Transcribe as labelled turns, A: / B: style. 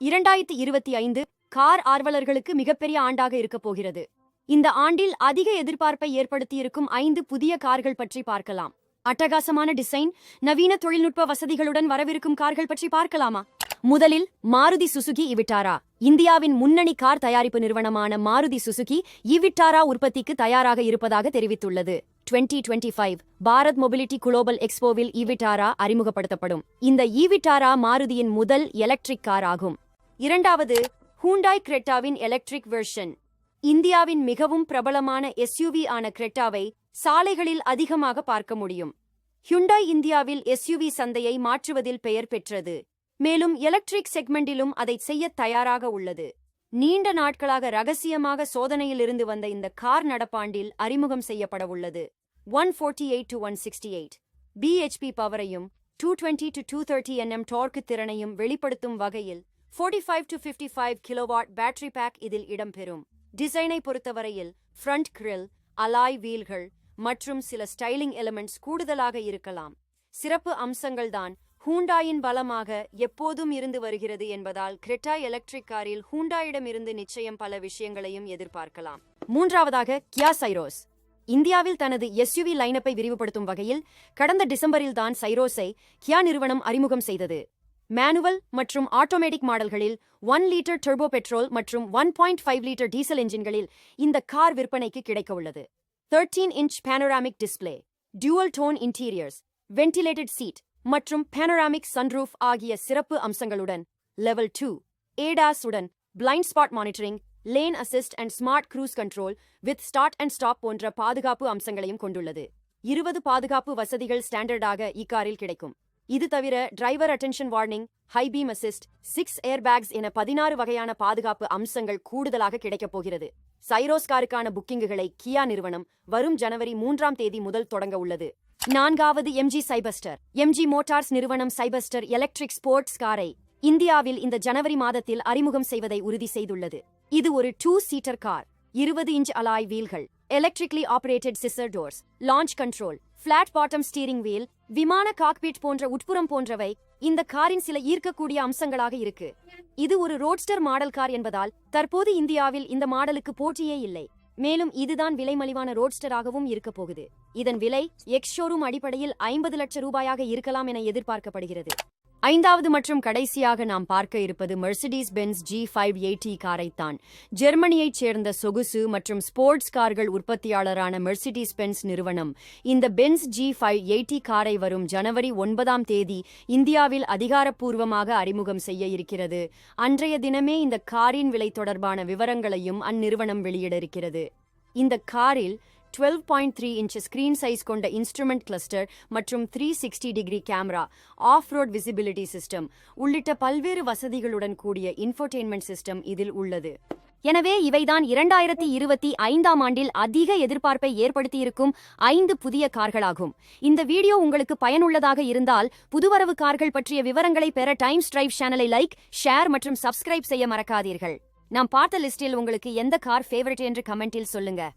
A: இரண்டாயிரத்தி இருபத்தி ஐந்து கார் ஆர்வலர்களுக்கு மிகப்பெரிய ஆண்டாக இருக்கப் போகிறது. இந்த ஆண்டில் அதிக எதிர்பார்ப்பை ஏற்படுத்தியிருக்கும் ஐந்து புதிய கார்கள் பற்றி பார்க்கலாம். அட்டகாசமான டிசைன் நவீன தொழில்நுட்ப வசதிகளுடன் வரவிருக்கும் கார்கள் பற்றி பார்க்கலாமா? முதலில் மாருதி சுசுகி இவிட்டாரா? இந்தியாவின் முன்னணி கார் தயாரிப்பு நிறுவனமான மாருதி சுசுகி இவிட்டாரா உற்பத்திக்கு தயாராக இருப்பதாக தெரிவித்துள்ளது. 2025 பாரத் மொபிலிட்டி குளோபல் எக்ஸ்போவில் இவிட்டாரா அறிமுகப்படுத்தப்படும். இந்த இவிட்டாரா மாருதியின் முதல் எலக்ட்ரிக் கார் ஆகும். இரண்டாவது ஹூண்டாய் கிரெட்டாவின் எலக்ட்ரிக் வெர்ஷன் இந்தியாவின் மிகவும் பிரபலமான எஸ்யூவி ஆன கிரெட்டாவை சாலைகளில் அதிகமாக பார்க்க முடியும். ஹுண்டாய் இந்தியாவில் எஸ்யூவி சந்தையை மாற்றுவதில் பெயர் பெற்றது. மேலும் எலக்ட்ரிக் செக்மெண்டிலும் அதை செய்ய தயாராக உள்ளது. நீண்ட நாட்களாக ரகசியமாக சோதனையில் இருந்து வந்த இந்த கார் நடப்பாண்டில் அறிமுகம் செய்யப்பட உள்ளது. One forty eight to one sixty eight. BHP பவரையும் two twenty to two thirty NM torque திறனையும் வெளிப்படுத்தும் வகையில் forty five to fifty five kilowatt battery pack இதில் இடம்பெறும். டிசைனை பொறுத்தவரையில் ஃப்ரண்ட் கிரில் அலாய் வீல்கள் மற்றும் சில ஸ்டைலிங் எலிமெண்ட்ஸ் கூடுதலாக இருக்கலாம். சிறப்பு அம்சங்கள்தான் ஹூண்டாயின் பலமாக எப்போதும் இருந்து வருகிறது என்பதால் கிரெட்டா எலக்ட்ரிக் காரில் ஹூண்டாயிடமிருந்து நிச்சயம் பல விஷயங்களையும் எதிர்பார்க்கலாம். மூன்றாவதாக கியா சைரோஸ் இந்தியாவில் தனது எஸ்யூவி லைனப்பை விரிவுபடுத்தும் வகையில் கடந்த டிசம்பரில் தான் சைரோஸை கியா நிறுவனம் அறிமுகம் செய்தது. மேனுவல் மற்றும் ஆட்டோமேட்டிக் மாடல்களில் ஒன் லீட்டர் டர்போ பெட்ரோல் மற்றும் one point five litre diesel என்ஜின்களில் இந்த கார் விற்பனைக்கு கிடைக்க உள்ளது. Thirteen inch panoramic display dual tone interiors ventilated seat மற்றும் பேனோராமிக் சன்ரூஃப் ஆகிய சிறப்பு அம்சங்களுடன் லெவல் டூ ஏடாஸ் உடன் blind spot monitoring lane assist and smart cruise control with start and stop போன்ற பாதுகாப்பு அம்சங்களையும் கொண்டுள்ளது. இருபது பாதுகாப்பு வசதிகள் ஸ்டாண்டர்டாக இக்காரில் கிடைக்கும். இது தவிர driver attention warning high beam assist six air bags என பதினாறு வகையான பாதுகாப்பு அம்சங்கள் கூடுதலாக கிடைக்கப் போகிறது. சைரோஸ் காருக்கான புக்கிங்குகளை கியா நிறுவனம் வரும் ஜனவரி மூன்றாம் தேதி முதல் தொடங்க உள்ளது. நான்காவது எம்ஜி சைபஸ்டர் எம்ஜி மோட்டார்ஸ் நிறுவனம் சைபஸ்டர் எலக்ட்ரிக் ஸ்போர்ட்ஸ் காரை இந்தியாவில் இந்த ஜனவரி மாதத்தில் அறிமுகம் செய்வதை உறுதி செய்துள்ளது. இது ஒரு டூ சீட்டர் கார் இருபது inch alloy வீல்கள் electrically operated scissor doors launch control flat bottom steering wheel விமான காக்பீட் போன்ற உட்புறம் போன்றவை இந்த காரின் சில ஈர்க்கக்கூடிய அம்சங்களாக இருக்கு. இது ஒரு ரோட்ஸ்டர் மாடல் கார் என்பதால் தற்போது இந்தியாவில் இந்த மாடலுக்கு போட்டியே இல்லை. மேலும் இதுதான் விலை மலிவான ரோட்ஸ்டராகவும் இருக்க போகுது. இதன் விலை எக்ஸ் ஷோரூம் அடிப்படையில் ஐம்பது லட்சம் ரூபாயாக இருக்கலாம் என எதிர்பார்க்கப்படுகிறது. ஐந்தாவது மற்றும் கடைசியாக நாம் பார்க்க இருப்பது Mercedes Benz G five eighty காரைத்தான். ஜெர்மனியைச் சேர்ந்த சொகுசு மற்றும் ஸ்போர்ட்ஸ் கார்கள் உற்பத்தியாளரான மெர்சிடிஸ் பென்ஸ் நிறுவனம். இந்த பென்ஸ் ஜி ஃபைவ் எயிட்டி காரை வரும் ஜனவரி ஒன்பதாம் தேதி இந்தியாவில் அதிகாரப்பூர்வமாக அறிமுகம் செய்ய இருக்கிறது. அன்றைய தினமே இந்த காரின் விலை தொடர்பான விவரங்களையும் அந்நிறுவனம் வெளியிட இருக்கிறது. இந்த காரில் twelve point three inch screen size கொண்ட இன்ஸ்ட்ருமெண்ட் கிளஸ்டர் மற்றும் three sixty degree camera off road visibility system உள்ளிட்ட பல்வேறு வசதிகளுடன் கூடிய இன்ஃபர்டெயின்மெண்ட் சிஸ்டம் இதில் உள்ளது. எனவே இவைதான் இரண்டாயிரத்தி இருபத்தி ஐந்தாம் ஆண்டில் அதிக எதிர்பார்ப்பை ஏற்படுத்தியிருக்கும் ஐந்து புதிய கார்களாகும். இந்த வீடியோ உங்களுக்கு பயனுள்ளதாக இருந்தால் புதுவரவு கார்கள் பற்றிய விவரங்களை பெற டைம்ஸ் டிரைவ் சேனலை லைக் ஷேர் மற்றும் சப்ஸ்கிரைப் செய்ய மறக்காதீர்கள். நாம் பார்த்த லிஸ்டில் உங்களுக்கு எந்த கார் ஃபேவரட் என்று கமெண்டில் சொல்லுங்க.